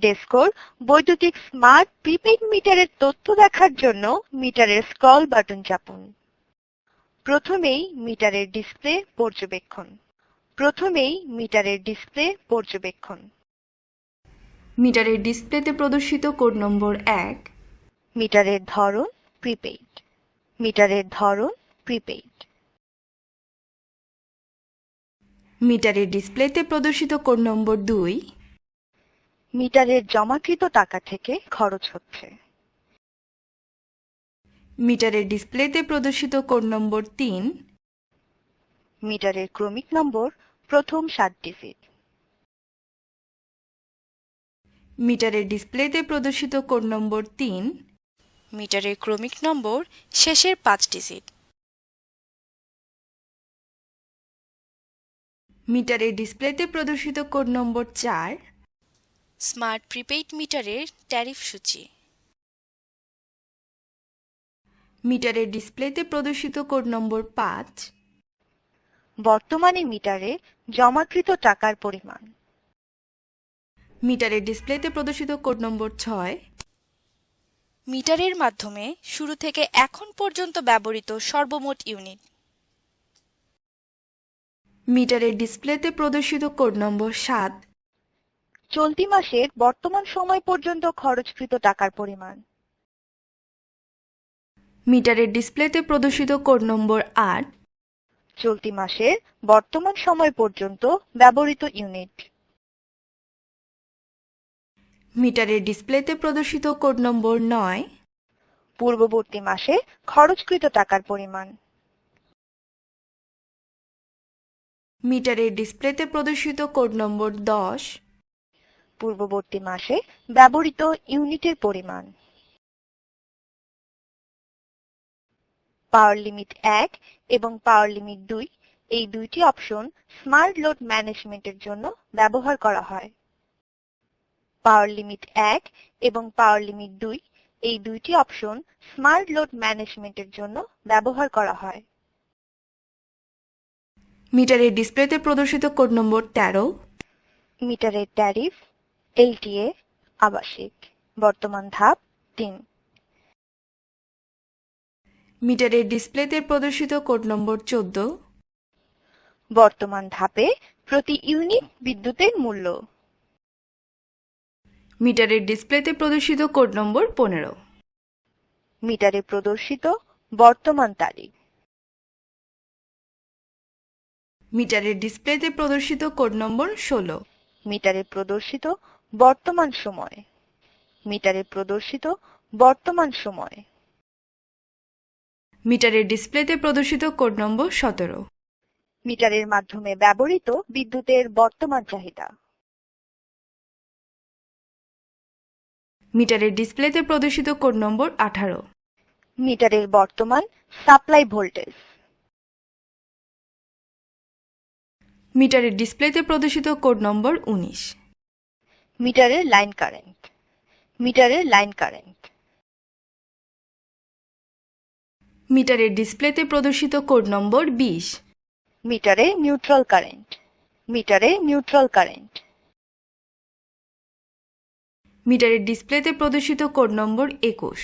ডেস্কোর বৈদ্যুতিক smart prepaid মিটারের তথ্য দেখার জন্য মিটারের স্ক্রল বাটন চাপুন। প্রথমেই মিটারের ডিসপ্লে পর্যবেক্ষণ। প্রথমেই মিটারের ডিসপ্লে পর্যবেক্ষণ। মিটারের ডিসপ্লেতে প্রদর্শিত কোড নম্বর এক। মিটারের ধরন প্রিপেইড। মিটারের ধরন প্রিপেইড। মিটারের ডিসপ্লেতে প্রদর্শিত কোড নম্বর দুই। মিটারের জমাকৃত টাকা থেকে খরচ হচ্ছে। মিটারের ডিসপ্লেতে প্রদর্শিত কোড নম্বর তিন। মিটারের ক্রমিক নম্বর প্রথম সাত ডিজিট। মিটারের ডিসপ্লেতে প্রদর্শিত কোড নম্বর তিন। মিটারের ক্রমিক নম্বর শেষের পাঁচ ডিজিট। মিটারের ডিসপ্লেতে প্রদর্শিত কোড নম্বর চার। স্মার্ট প্রিপেইড মিটারের ট্যারিফ সূচি। মিটারের ডিসপ্লেতে প্রদর্শিত কোড নম্বর পাঁচ। বর্তমানে মিটারে জমাকৃত টাকার পরিমাণ। মিটারের ডিসপ্লেতে প্রদর্শিত কোড নম্বর ছয়। মিটারের মাধ্যমে শুরু থেকে এখন পর্যন্ত ব্যবহৃত সর্বমোট ইউনিট। মিটারের ডিসপ্লেতে প্রদর্শিত কোড নম্বর সাত। চলতি মাসের বর্তমান সময় পর্যন্ত খরচকৃত টাকার পরিমাণ। মিটারের ডিসপ্লেতে প্রদর্শিত কোড নম্বর আট। চলতি মাসের বর্তমান সময় পর্যন্ত ব্যবহৃত ইউনিট। মিটারের ডিসপ্লেতে প্রদর্শিত কোড নম্বর নয়। পূর্ববর্তী মাসে খরচকৃত টাকার পরিমাণ। মিটারের ডিসপ্লেতে প্রদর্শিত কোড নম্বর দশ। পূর্ববর্তী মাসে ব্যবহৃত ইউনিটের পরিমাণ। পাওয়ার লিমিট এক এবং পাওয়ার লিমিট দুই এই দুইটি অপশন স্মার্ট লোড ম্যানেজমেন্টের জন্য ব্যবহার করা হয়। পাওয়ার লিমিট এক এবং পাওয়ার লিমিট দুই এই দুইটি অপশন স্মার্ট লোড ম্যানেজমেন্টের জন্য ব্যবহার করা হয়। মিটারের ডিসপ্লেতে প্রদর্শিত কোড নম্বর তেরো। মিটারের ট্যারিফ এলটিএ আবাসিক বর্তমান ধাপ তিন। মিটারের ডিসপ্লেতে প্রদর্শিত কোড নম্বর চোদ্দ। বর্তমান ধাপে প্রতি ইউনিট বিদ্যুতের মূল্য। মিটারের ডিসপ্লেতে প্রদর্শিত কোড নম্বর পনেরো। মিটারে প্রদর্শিত বর্তমান তারিখ। মিটারের ডিসপ্লেতে প্রদর্শিত কোড নম্বর ষোলো। মিটারে প্রদর্শিত বর্তমান সময়। মিটারে প্রদর্শিত বর্তমান সময়। মিটারের ডিসপ্লেতে প্রদর্শিত কোড নম্বর সতেরো। মিটারের মাধ্যমে ব্যবহৃত বিদ্যুতের বর্তমান চাহিদা। মিটারের ডিসপ্লেতে প্রদর্শিত কোড নম্বর আঠারো। মিটারের বর্তমান সাপ্লাই ভোল্টেজ। মিটারের ডিসপ্লেতে প্রদর্শিত কোড নম্বর উনিশ। মিটারের লাইন কারেন্ট মিটারের লাইন কারেন্ট। মিটারের ডিসপ্লেতে প্রদর্শিত কোড নম্বর বিশ। মিটারে নিউট্রাল কারেন্ট মিটারে নিউট্রাল কারেন্ট। মিটারের ডিসপ্লেতে প্রদর্শিত কোড নম্বর একুশ।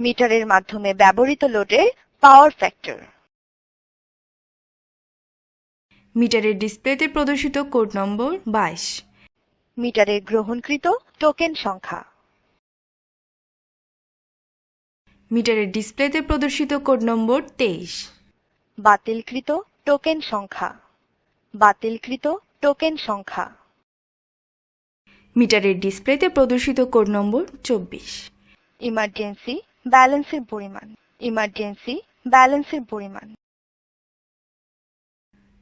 মিটারের মাধ্যমে ব্যবহৃত লোডের পাওয়ার ফ্যাক্টর। মিটারের ডিসপ্লেতে প্রদর্শিত কোড নম্বর বাইশ। মিটারের গ্রহণকৃত টোকেন সংখ্যা। মিটারের ডিসপ্লেতে প্রদর্শিত কোড নম্বর তেইশ। বাতিলকৃত টোকেন সংখ্যা। বাতিলকৃত টোকেন সংখ্যা। মিটারের ডিসপ্লেতে প্রদর্শিত কোড নম্বর চব্বিশ। ইমার্জেন্সি ব্যালেন্সের পরিমাণ। ইমার্জেন্সি ব্যালেন্সের পরিমাণ।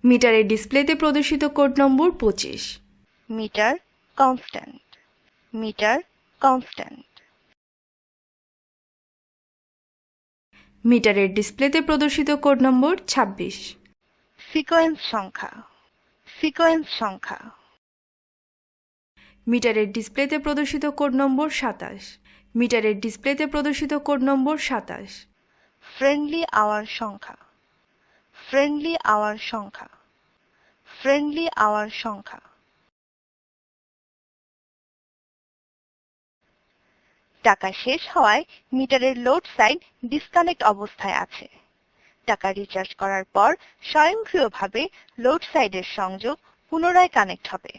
মিটারের ডিসপ্লেতে প্রদর্শিত কোড নম্বর পঁচিশ। মিটার কনস্ট্যান্ট মিটার কনস্ট্যান্ট মিটারের ডিসপ্লেতে প্রদর্শিত কোড নম্বর ছাব্বিশ। সিকোয়েন্স সংখ্যা। সিকোয়েন্স সংখ্যা। মিটারের ডিসপ্লেতে প্রদর্শিত কোড নম্বর সাতাশ। মিটারের ডিসপ্লেতে প্রদর্শিত কোড নম্বর সাতাশ। ফ্রেন্ডলি আওয়ার সংখ্যা। ফ্রেন্ডলি আওয়ার সংখ্যা। ফ্রেন্ডলি আওয়ার সংখ্যা। টাকা শেষ হওয়ায় মিটারের লোড সাইন ডিসকানেক্ট অবস্থায় আছে। টাকা রিচার্জ করার পর স্বয়ংক্রিয়ভাবে লোড সাইডের সংযোগ পুনরায় কানেক্ট হবে।